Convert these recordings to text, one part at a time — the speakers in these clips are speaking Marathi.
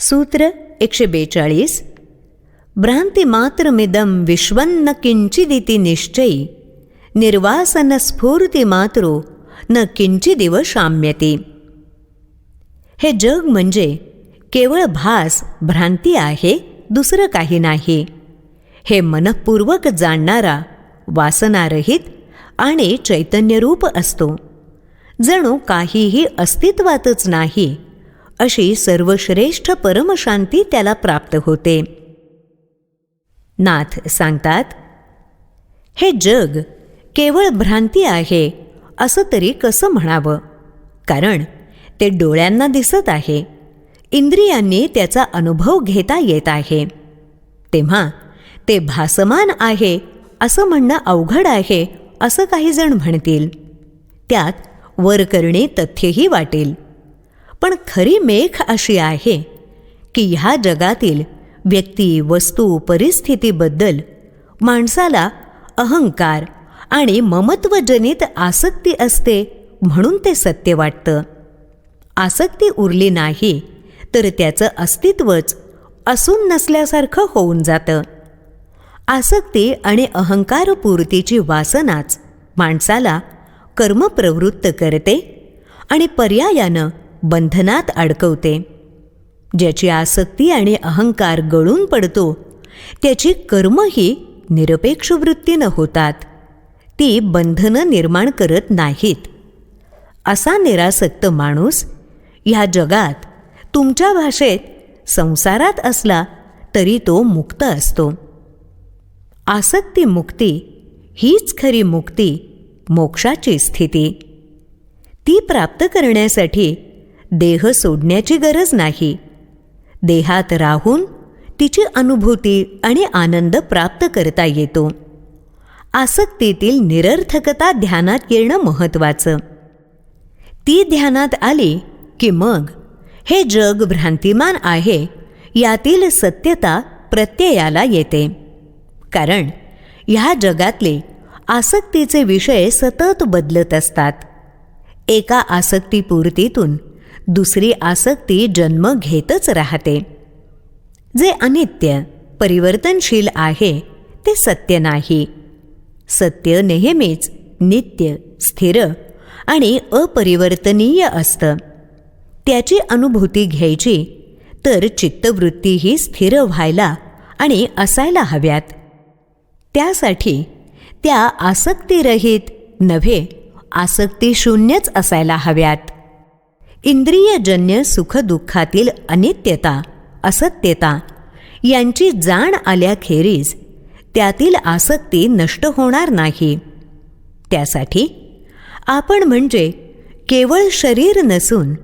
सूत्र एकशे बेचाळीस भ्रांती मात्रमिदं विश्वन्न किंचिदिति निश्चयी निर्वासन स्फूर्ती मात्रो न किंचिदिव शाम्यते हे जग म्हणजे केवळ भास भ्रांती आहे दुसरं काही नाही हे मनपूर्वक जाणणारा वासनारहित आणि चैतन्यरूप असतो जणू काहीही अस्तित्वातच नाही अशी सर्वश्रेष्ठ परमशांती त्याला प्राप्त होते. नाथ सांगतात हे जग केवळ भ्रांती आहे असं तरी कसं म्हणावं? कारण ते डोळ्यांना दिसत आहे इंद्रियांनी त्याचा अनुभव घेता येत आहे. तेव्हा ते भासमान आहे असं म्हणणं अवघड आहे असं काही जण म्हणतील. त्यात वर करणे तथ्यही वाटेल. पण खरी मेख अशी आहे की ह्या जगातील व्यक्ती वस्तू परिस्थितीबद्दल माणसाला अहंकार आणि ममत्वजनित आसक्ती असते म्हणून ते सत्य वाटतं. आसक्ती उरली नाही तर त्याचं अस्तित्वच असून नसल्यासारखं होऊन जातं. आसक्ती आणि अहंकारपूर्तीची वासनाच माणसाला कर्मप्रवृत्त करते आणि पर्यायानं बंधनात अडकवते. ज्याची आसक्ती आणि अहंकार गळून पडतो त्याची कर्मही निरपेक्ष वृत्तीनं होतात. ती बंधनं निर्माण करत नाहीत. असा निरासक्त माणूस ह्या जगात तुमच्या भाषेत संसारात असला तरी तो मुक्त असतो. आसक्ती मुक्ती हीच खरी मुक्ती मोक्षाची स्थिती. ती प्राप्त करण्यासाठी देह सोडण्याची गरज नाही. देहात राहून तिची अनुभूती आणि आनंद प्राप्त करता येतो. आसक्तीतील निरर्थकता ध्यानात येणं महत्त्वाचं. ती ध्यानात आली की मग हे जग भ्रांतिमान आहे यातील सत्यता प्रत्ययाला येते. कारण ह्या जगातले आसक्तीचे विषय सतत बदलत असतात. एका आसक्तीपूर्तीतून दुसरी आसक्ती जन्म घेतच राहते. जे अनित्य परिवर्तनशील आहे ते सत्य नाही. सत्य नेहमीच नित्य स्थिर आणि अपरिवर्तनीय असतं. त्याची अनुभूती घ्यायची तर चित्तवृत्तीही स्थिर व्हायला आणि असायला हव्यात. त्यासाठी त्या आसक्तीरहित नव्हे आसक्तीशून्यच असायला हव्यात. इंद्रियजन्य सुखदुःखातील अनित्यता असत्यता यांची जाण आल्याखेरीज त्यातील आसक्ती नष्ट होणार नाही. त्यासाठी आपण म्हणजे केवळ शरीर नसून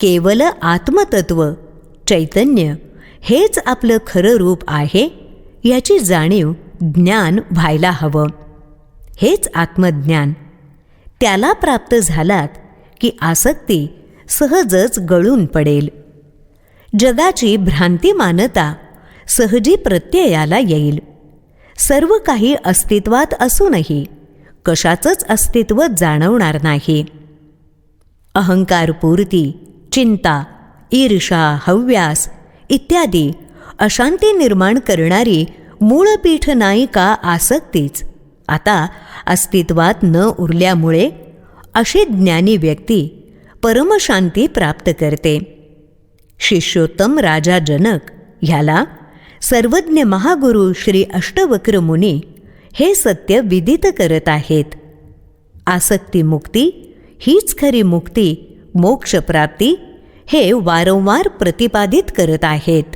केवल आत्मतत्व चैतन्य हेच आपलं खरं रूप आहे याची जाणीव ज्ञान व्हायला हवं. हेच आत्मज्ञान. त्याला प्राप्त झालात की आसक्ती सहजच गळून पडेल. जगाची भ्रांती मानता सहजी प्रत्ययाला येईल. सर्व काही अस्तित्वात असूनही कशाचंच अस्तित्व जाणवणार नाही. अहंकारपूर्ती चिंता ईर्षा हव्यास इत्यादी अशांती निर्माण करणारी मूळपीठ नायिका आसक्तीच. आता अस्तित्वात न उरल्यामुळे अशी ज्ञानी व्यक्ती परमशांती प्राप्त करते. शिष्योत्तम राजा जनक ह्याला सर्वज्ञ महागुरु श्री अष्टवक्र मुनी हे सत्य विदित करत आहेत. आसक्तीमुक्ती हीच खरी मुक्ती मोक्षप्राप्ती हे वारंवार प्रतिपादित करत आहेत.